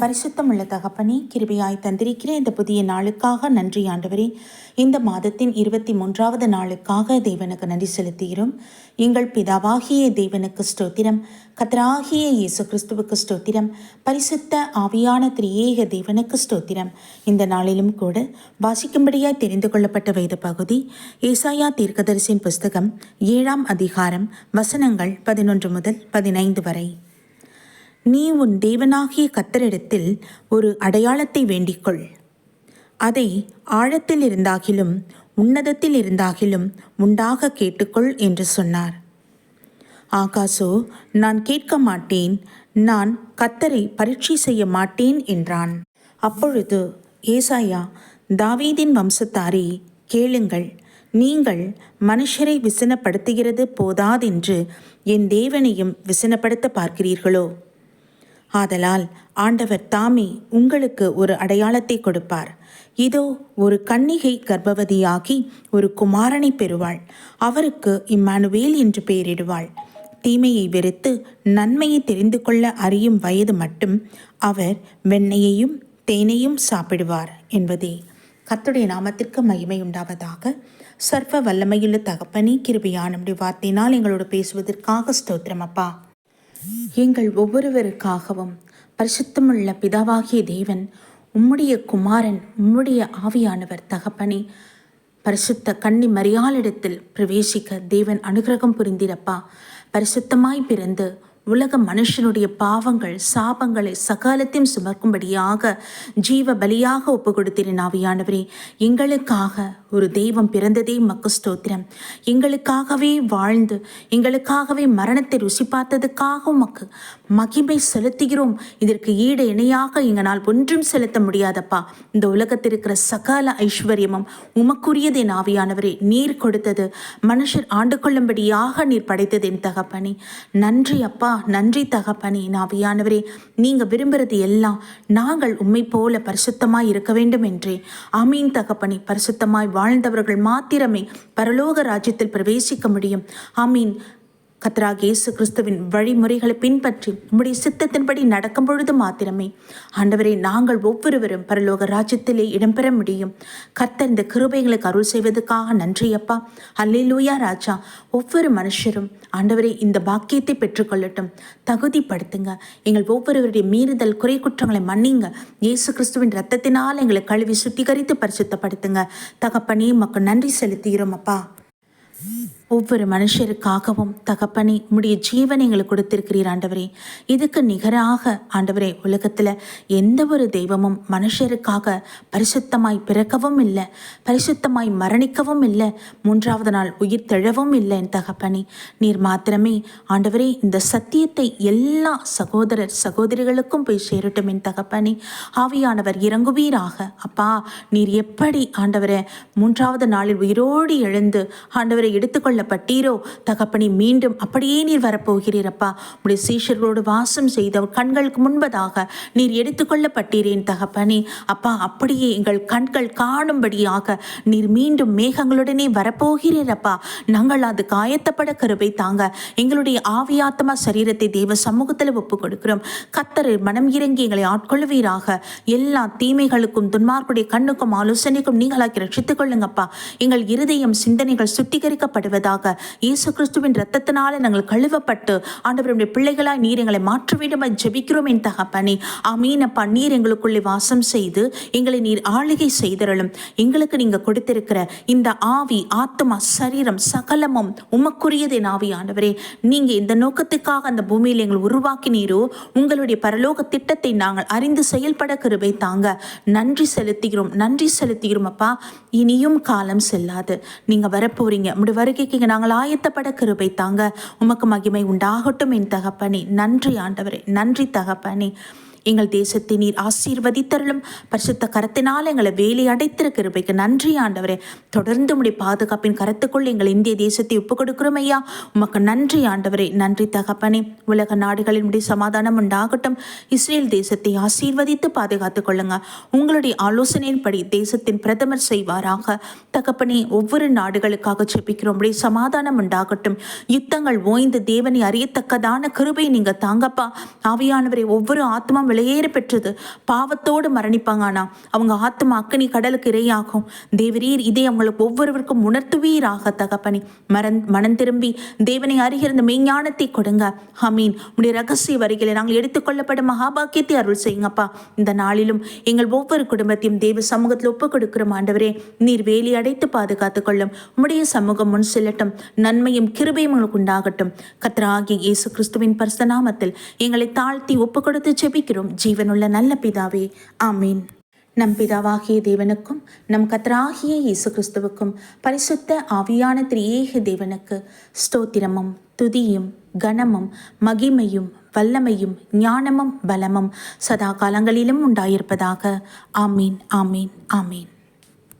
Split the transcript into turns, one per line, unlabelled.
பரிசுத்தமுள்ள தகப்பனே கிருபையாய் தந்திருக்கிற இந்த புதிய நாளுக்காக நன்றி ஆண்டவரே. இந்த மாதத்தின் இருபத்தி மூன்றாவது நாளுக்காக தேவனுக்கு நன்றி செலுத்துகிறோம். எங்கள் பிதாவாகிய தேவனுக்கு ஸ்தோத்திரம். கத்தராகிய இயேசு கிறிஸ்துவுக்கு ஸ்தோத்திரம். பரிசுத்த ஆவியான திரியேக தேவனுக்கு ஸ்தோத்திரம். இந்த நாளிலும் கூட வாசிக்கும்படியாய் தெரிந்து கொள்ளப்பட்ட வேத பகுதி ஏசாயா தீர்க்கதரிசின் புஸ்தகம் ஏழாம் அதிகாரம் வசனங்கள் பதினொன்று முதல் பதினைந்து வரை. நீ உன் தேவனாகிய கத்தரிடத்தில் ஒரு அடையாளத்தை வேண்டிக்கொள். அதை ஆழத்தில் இருந்தாகிலும் உன்னதத்தில் இருந்தாகிலும் உண்டாக கேட்டுக்கொள் என்று சொன்னார். ஆகாசோ நான் கேட்க மாட்டேன் நான் கத்தரை பரீட்சை செய்ய மாட்டேன் என்றான். அப்பொழுது ஏசாயா தாவீதின் வம்சத்தாரே கேளுங்கள் நீங்கள் மனுஷரை விசனப்படுத்துகிறது போதாதென்று என் தேவனையும் விசனப்படுத்த பார்க்கிறீர்களோ? ஆதலால் ஆண்டவர் தாமே உங்களுக்கு ஒரு அடையாளத்தை கொடுப்பார். இதோ ஒரு கன்னிகை கர்ப்பவதியாகி ஒரு குமாரனை பெறுவாள். அவருக்கு இம்மானுவேல் என்று பெயரிடுவாள். தீமையை வெறுத்து நன்மையை தெரிந்து கொள்ள அறியும் வயது மட்டும் அவர் வெண்ணையையும் தேனையும் சாப்பிடுவார் என்பதே. கத்துடைய நாமத்திற்கு மகிமை உண்டாவதாக. சர்வ வல்லமையுள்ள தகப்பனே கிருபையான வார்த்தையினால் எங்களோடு பேசுவதற்காக ஸ்தோத்திரம் அப்பா. எங்கள் ஒவ்வொருவருக்காகவும் பரிசுத்தமுள்ள பிதாவாகிய தேவன் உம்முடைய குமாரன் உம்முடைய ஆவியானவர் தகப்பனே பரிசுத்த கண்ணி மரியாளிடத்தில் பிரவேசிக்க தேவன் அனுகிரகம் புரிந்திரப்பா. பரிசுத்தமாய் பிறந்து உலக மனுஷனுடைய பாவங்கள் சாபங்களை சகாலத்தையும் சுமக்கும்படியாக ஜீவ பலியாக ஒப்பு கொடுத்திருந்த ஆவியானவரே எங்களுக்காக ஒரு தெய்வம் பிறந்ததே மக்கு ஸ்தோத்திரம் எங்களுக்காகவே வாழ்ந்து எங்களுக்காகவே மரணத்தை ருசி பார்த்ததுக்காக உமக்கு மகிமை செலுத்துகிறோம். இதற்கு ஈடு இணையாக எங்களால் ஒன்றும் செலுத்த முடியாதப்பா. இந்த உலகத்தில் இருக்கிற சகல ஐஸ்வர்யமும் உமக்குரியது என் ஆவியானவரே நீர் கொடுத்தது. மனுஷர் ஆண்டு கொள்ளும்படியாக நீர் படைத்தது என் தகப்பனே. நன்றி அப்பா நன்றி தகப்பனே என் ஆவியானவரே நீங்கள் விரும்புறது எல்லாம் நாங்கள் உம்மை போல பரிசுத்தமாய் இருக்க வேண்டும் என்றே. அமீன் தகப்பனே பரிசுத்தமாய் வாழ்ந்தவர்கள் மாத்திரமே பரலோக ராஜ்யத்தில் பிரவேசிக்க முடியும். ஆமீன். கத்ராக் இயேசு கிறிஸ்துவின் வழிமுறைகளை பின்பற்றி நம்முடைய சித்தத்தின்படி நடக்கும் பொழுது மாத்திரமே. ஆண்டவரை நாங்கள் ஒவ்வொருவரும் பரலோக ராஜ்யத்திலே இடம்பெற முடியும். கர்த்தர் இந்த கிருபைகளுக்கு அருள் செய்வதற்காக நன்றி அப்பா. அல்லேலூயா ராஜா. ஒவ்வொரு மனுஷரும் ஆண்டவரை இந்த பாக்கியத்தை பெற்றுக்கொள்ளட்டும். தகுதிப்படுத்துங்க. எங்கள் ஒவ்வொருவருடைய மீறுதல் குறை குற்றங்களை மன்னிங்க. இயேசு கிறிஸ்துவின் ரத்தத்தினால் எங்களை கழுவி சுத்திகரித்து பரிசுத்தப்படுத்துங்க. தகப்பனே மக்கள் நன்றி செலுத்துகிறோம் அப்பா. ஒவ்வொரு மனுஷருக்காகவும் தகப்பனே உம்முடைய ஜீவனை எங்களுக்கு கொடுத்திருக்கிறீர் ஆண்டவரே. இதுக்கு நிகராக ஆண்டவரே உலகத்தில் எந்த ஒரு தெய்வமும் மனுஷருக்காக பரிசுத்தமாய் பிறக்கவும் இல்லை பரிசுத்தமாய் மரணிக்கவும் இல்லை மூன்றாவது நாள் உயிர் தெழவும் இல்லை என் தகப்பனே. நீர் மாத்திரமே ஆண்டவரே இந்த சத்தியத்தை எல்லா சகோதரர் சகோதரிகளுக்கும் போய் சேரட்டும் என் தகப்பனே. ஆவியானவர் இறங்குவீராக. அப்பா நீர் எப்படி ஆண்டவரை மூன்றாவது நாளில் உயிரோடு எழுந்து ஆண்டவரை கொள்ளப்பட்டீரோ தகப்பனி மீண்டும் அப்படியே நீர் வரப்போகிறீரப்பா. உடைய சீஷர்களோடு வாசம் செய்த கண்களுக்கு முன்பதாக நீர் எடுத்துக்கொள்ளப்பட்டீரேன் தகப்பனே. அப்பா அப்படியே எங்கள் கண்கள் காணும்படியாக நீர் மீண்டும் மேகங்களுடனே வரப்போகிறீரப்பா. நாங்கள் அது காயத்தப்பட கருவை தாங்க எங்களுடைய ஆவியாத்மா சரீரத்தை தேவ சமூகத்தில் ஒப்பு கொடுக்கிறோம். கத்தர் மனம் இறங்கி எங்களை ஆட்கொள்வீராக. எல்லா தீமைகளுக்கும் துன்மார்க்குடைய கண்ணுக்கும் ஆலோசனைக்கும் நீங்களாக்கி ரட்சித்துக் கொள்ளுங்கப்பா. எங்கள் இருதயம் சிந்தனைகள் சுத்திகரிக்கப்படுவது இருக்கிறதாக இயேசு கிறிஸ்துவின் ரத்தத்தினால நாங்கள் கழுவப்பட்டு ஆண்டவருடைய பிள்ளைகளாய் நீர் எங்களை மாற்ற வேண்டும் ஜெபிக்கிறோம் என் தகப்பனே. ஆமீனப்பா நீர் எங்களுக்குள்ளே வாசம் செய்து எங்களை நீர் ஆளுகை செய்தரலும் எங்களுக்கு நீங்க கொடுத்திருக்கிற இந்த ஆவி ஆத்மா சரீரம் சகலமும் உமக்குரியது என் ஆவி ஆண்டவரே. நீங்க இந்த நோக்கத்துக்காக அந்த பூமியில் எங்களை உருவாக்கினீரோ உங்களுடைய பரலோக திட்டத்தை நாங்கள் அறிந்து செயல்பட கிருபை தாங்க. நன்றி செலுத்துகிறோம் நன்றி செலுத்துகிறோம் அப்பா. இனியும் காலம் செல்லாது. நீங்க வரப்போறீங்க. உங்களுடைய வருகைக்கு இங்க நாங்கள் ஆயத்தப்பட கிருபை தாங்க. உமக்கு மகிமை உண்டாகட்டும் என் தகப்பனே. நன்றி ஆண்டவரே. நன்றி தகப்பனே. எங்கள் தேசத்தை நீர் ஆசீர்வதித்தருளும். பரிசுத்த கரத்தினால் எங்களை வேலை அடைத்திருக்கிற கிருபைக்கு நன்றி ஆண்டவரே. தொடர்ந்து உடைய பாதுகாப்பின் கரத்துக்குள் எங்கள் இந்திய தேசத்தை ஒப்புக் கொடுக்கிறோம் ஐயா. உமக்கு நன்றி ஆண்டவரே. நன்றி தகப்பனே. உலக நாடுகளின் உடைய சமாதானம் உண்டாகட்டும். இஸ்ரேல் தேசத்தை ஆசீர்வதித்து பாதுகாத்துக் கொள்ளுங்க. உங்களுடைய ஆலோசனையின்படி தேசத்தின் பிரதமர் செய்வாராக. தகப்பனே ஒவ்வொரு நாடுகளுக்காக செப்பிக்கிறோம் உடைய சமாதானம் உண்டாகட்டும். யுத்தங்கள் ஓய்ந்து தேவனை அறியத்தக்கதான கிருபை நீங்க தாங்கப்பா. ஆவியானவரை ஒவ்வொரு ஆத்மாவும் வெளியேற பெற்றது. பாவத்தோடு மரணிப்பாங்க ஆனா அவங்க ஆத்மா அக்கனி கடலுக்கு இரையாகும். தேவரீர் இதை அவங்களுக்கு ஒவ்வொருவருக்கும் உணர்த்துவீராக தகப்பனே. மரந் மனம் திரும்பி தேவனை அறிகிற மெய்ஞானத்தை கொடுங்க. ஹமீன் உடைய ரகசிய வரிகளை நாங்கள் எடுத்துக்கொள்ளப்படும் மகாபாக்கியத்தை அருள் செய்யுங்கப்பா. இந்த நாளிலும் எங்கள் ஒவ்வொரு குடும்பத்தையும் தேவ சமூகத்தில் ஒப்புக் கொடுக்கிறோம் ஆண்டவரே. நீர் வேலி அடைத்து பாதுகாத்துக் கொள்ளும். உம்முடைய சமூகம் முன் செல்லட்டும். நன்மையும் கிருபையும் உங்களுக்கு உண்டாகட்டும். கத்ராகி இயேசு கிறிஸ்துவின் பரிசுத்த நாமத்தில் எங்களை தாழ்த்தி ஒப்புக் கொடுத்து செபிக்கிறோம் ஜெபிக்கிறோம் ஜீவனுள்ள நல்ல பிதாவே ஆமீன். நம் பிதாவாகிய தேவனுக்கும் நம் கத்தராகிய இயேசு கிறிஸ்துவுக்கும் பரிசுத்த ஆவியான திரியேக தேவனுக்கு ஸ்தோத்திரமும் துதியும் கனமும் மகிமையும் வல்லமையும் ஞானமும் பலமும் சதா காலங்களிலும் உண்டாயிருப்பதாக. ஆமீன் ஆமீன் ஆமீன்.